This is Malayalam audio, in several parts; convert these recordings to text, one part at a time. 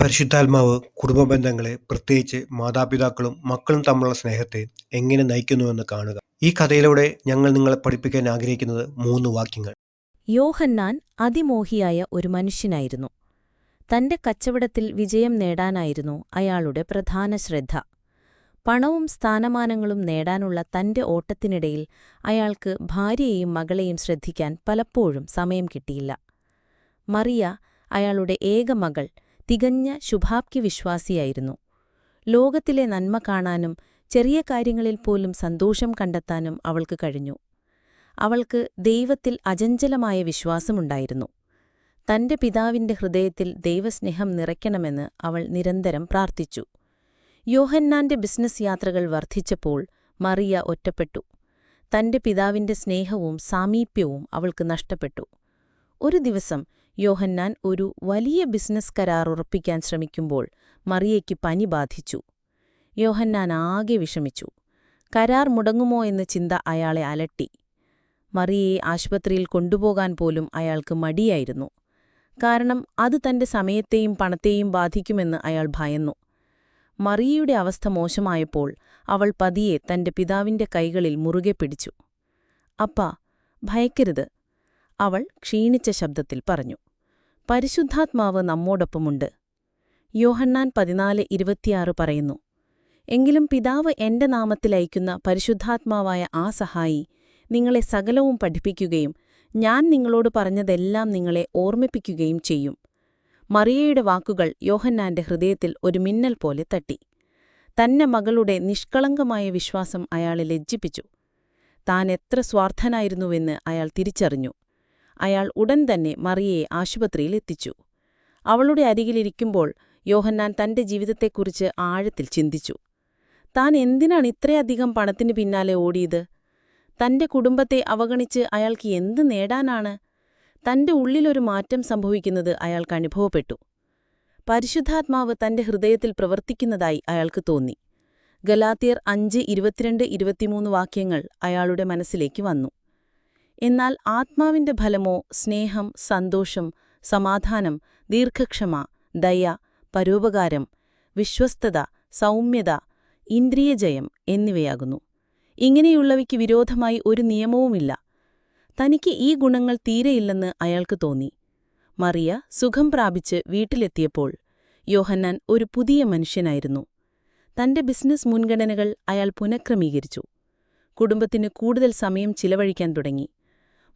പരിശുദ്ധാത്മാവ് കുടുംബ ബന്ധങ്ങളെ പ്രത്യേകിച്ച് മാതാപിതാക്കളും മക്കളും തമ്മിലുള്ള സ്നേഹത്തെ എങ്ങനെ നയിക്കുന്നുവെന്ന് കാണുക. ഈ കഥയിലൂടെ ഞങ്ങൾ നിങ്ങളെ പഠിപ്പിക്കാൻ ആഗ്രഹിക്കുന്നത് മൂന്ന് വാക്യങ്ങൾ. യോഹന്നാൻ അതിമോഹിയായ ഒരു മനുഷ്യനായിരുന്നു. തന്റെ കച്ചവടത്തിൽ വിജയം നേടാനായിരുന്നു അയാളുടെ പ്രധാന ശ്രദ്ധ. പണവും സ്ഥാനമാനങ്ങളും നേടാനുള്ള തന്റെ ഓട്ടത്തിനിടയിൽ അയാൾക്ക് ഭാര്യയെയും മകളെയും ശ്രദ്ധിക്കാൻ പലപ്പോഴും സമയം കിട്ടിയില്ല. മറിയ അയാളുടെ ഏക മകൾ തികഞ്ഞ ശുഭാപ്തി വിശ്വാസിയായിരുന്നു. ലോകത്തിലെ നന്മ കാണാനും ചെറിയ കാര്യങ്ങളിൽ പോലും സന്തോഷം കണ്ടെത്താനും അവൾക്ക് കഴിഞ്ഞു. അവൾക്ക് ദൈവത്തിൽ അചഞ്ചലമായ വിശ്വാസമുണ്ടായിരുന്നു. തന്റെ പിതാവിന്റെ ഹൃദയത്തിൽ ദൈവസ്നേഹം നിറയ്ക്കണമെന്ന് അവൾ നിരന്തരം പ്രാർത്ഥിച്ചു. യോഹന്നാന്റെ ബിസിനസ് യാത്രകൾ വർദ്ധിച്ചപ്പോൾ മറിയ ഒറ്റപ്പെട്ടു. തന്റെ പിതാവിന്റെ സ്നേഹവും സാമീപ്യവും അവൾക്ക് നഷ്ടപ്പെട്ടു. ഒരു ദിവസം യോഹന്നാൻ ഒരു വലിയ ബിസിനസ് കരാർ ഉറപ്പിക്കാൻ ശ്രമിക്കുമ്പോൾ മറിയയ്ക്ക് പനി ബാധിച്ചു. യോഹന്നാൻ ആകെ വിഷമിച്ചു. കരാർ മുടങ്ങുമോ എന്ന ചിന്ത അയാളെ അലട്ടി. മറിയയെ ആശുപത്രിയിൽ കൊണ്ടുപോകാൻ പോലും അയാൾക്ക് മടിയായിരുന്നു. കാരണം അത് തന്റെ സമയത്തെയും പണത്തെയും ബാധിക്കുമെന്ന് അയാൾ ഭയന്നു. മറിയയുടെ അവസ്ഥ മോശമായപ്പോൾ അവൾ പതിയെ തന്റെ പിതാവിന്റെ കൈകളിൽ മുറുകെ പിടിച്ചു. അപ്പാ ഭയക്കരുത് അവൾ ക്ഷീണിച്ച ശബ്ദത്തിൽ പറഞ്ഞു. പരിശുദ്ധാത്മാവ് നമ്മോടൊപ്പമുണ്ട്. യോഹന്നാൻ പതിനാല് ഇരുപത്തിയാറ് പറയുന്നു എങ്കിലും പിതാവ് എന്റെ നാമത്തിൽ അയക്കുന്ന പരിശുദ്ധാത്മാവായ ആ സഹായി നിങ്ങളെ സകലവും പഠിപ്പിക്കുകയും ഞാൻ നിങ്ങളോട് പറഞ്ഞതെല്ലാം നിങ്ങളെ ഓർമ്മിപ്പിക്കുകയും ചെയ്യും. മറിയയുടെ വാക്കുകൾ യോഹന്നാന്റെ ഹൃദയത്തിൽ ഒരു മിന്നൽ പോലെ തട്ടി. തന്നെ മകളുടെ നിഷ്കളങ്കമായ വിശ്വാസം അയാളെ ലജ്ജിപ്പിച്ചു. താൻ എത്ര സ്വാർത്ഥനായിരുന്നുവെന്ന് അയാൾ തിരിച്ചറിഞ്ഞു. അയാൾ ഉടൻ തന്നെ മറിയയെ ആശുപത്രിയിൽ എത്തിച്ചു. അവളുടെ അരികിലിരിക്കുമ്പോൾ യോഹന്നാൻ തന്റെ ജീവിതത്തെക്കുറിച്ച് ആഴത്തിൽ ചിന്തിച്ചു. താൻ എന്തിനാണ് ഇത്രയധികം പണത്തിന് പിന്നാലെ ഓടിയത്? തന്റെ കുടുംബത്തെ അവഗണിച്ച് അയാൾക്ക് എന്ത് നേടാനാണ്? തന്റെ ഉള്ളിലൊരു മാറ്റം സംഭവിക്കുന്നത് അയാൾക്ക് അനുഭവപ്പെട്ടു. പരിശുദ്ധാത്മാവ് തന്റെ ഹൃദയത്തിൽ പ്രവർത്തിക്കുന്നതായി അയാൾക്ക് തോന്നി. ഗലാത്തിയർ അഞ്ച് ഇരുപത്തിരണ്ട് ഇരുപത്തിമൂന്ന് വാക്യങ്ങൾ അയാളുടെ മനസ്സിലേക്ക് വന്നു. എന്നാൽ ആത്മാവിന്റെ ഫലമോ സ്നേഹം സന്തോഷം സമാധാനം ദീർഘക്ഷമ ദയ പരോപകാരം വിശ്വസ്തത സൗമ്യത ഇന്ദ്രിയജയം എന്നിവയാകുന്നു. ഇങ്ങനെയുള്ളവയ്ക്ക് വിരോധമായി ഒരു നിയമവുമില്ല. തനിക്ക് ഈ ഗുണങ്ങൾ തീരെയില്ലെന്ന് അയാൾക്ക് തോന്നി. മറിയ സുഖം പ്രാപിച്ച് വീട്ടിലെത്തിയപ്പോൾ യോഹന്നാൻ ഒരു പുതിയ മനുഷ്യനായിരുന്നു. തന്റെ ബിസിനസ് മുൻഗണനകൾ അയാൾ പുനഃക്രമീകരിച്ചു. കുടുംബത്തിന് കൂടുതൽ സമയം ചിലവഴിക്കാൻ തുടങ്ങി.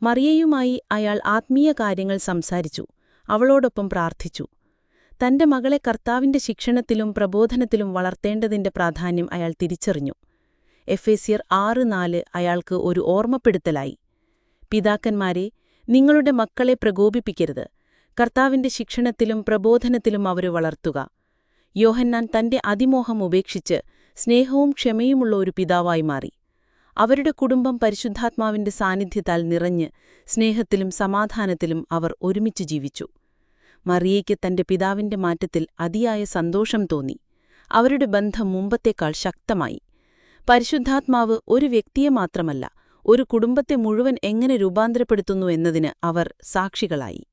മറിയയുമായി അയാൾ ആത്മീയ കാര്യങ്ങൾ സംസാരിച്ചു. അവളോടൊപ്പം പ്രാർത്ഥിച്ചു. തന്റെ മകളെ കർത്താവിന്റെ ശിക്ഷണത്തിലും പ്രബോധനത്തിലും വളർത്തേണ്ടതിന്റെ പ്രാധാന്യം അയാൾ തിരിച്ചറിഞ്ഞു. എഫേസിയർ ആറ് നാല് അയാൾക്ക് ഒരു ഓർമ്മപ്പെടുത്തലായി. പിതാക്കന്മാരെ നിങ്ങളുടെ മക്കളെ പ്രകോപിപ്പിക്കരുത്. കർത്താവിന്റെ ശിക്ഷണത്തിലും പ്രബോധനത്തിലും അവരെ വളർത്തുക. യോഹന്നാൻ തന്റെ അതിമോഹം ഉപേക്ഷിച്ച് സ്നേഹവും ക്ഷമയുമുള്ള ഒരു പിതാവായി മാറി. അവരുടെ കുടുംബം പരിശുദ്ധാത്മാവിന്റെ സാന്നിധ്യത്താൽ നിറഞ്ഞ് സ്നേഹത്തിലും സമാധാനത്തിലും അവർ ഒരുമിച്ച് ജീവിച്ചു. മറിയയ്ക്ക് തന്റെ പിതാവിന്റെ മാറ്റത്തിൽ അതിയായ സന്തോഷം തോന്നി. അവരുടെ ബന്ധം മുമ്പത്തേക്കാൾ ശക്തമായി. പരിശുദ്ധാത്മാവ് ഒരു വ്യക്തിയെ മാത്രമല്ല ഒരു കുടുംബത്തെ മുഴുവൻ എങ്ങനെ രൂപാന്തരപ്പെടുത്തുന്നു എന്നതിന് അവർ സാക്ഷികളായി.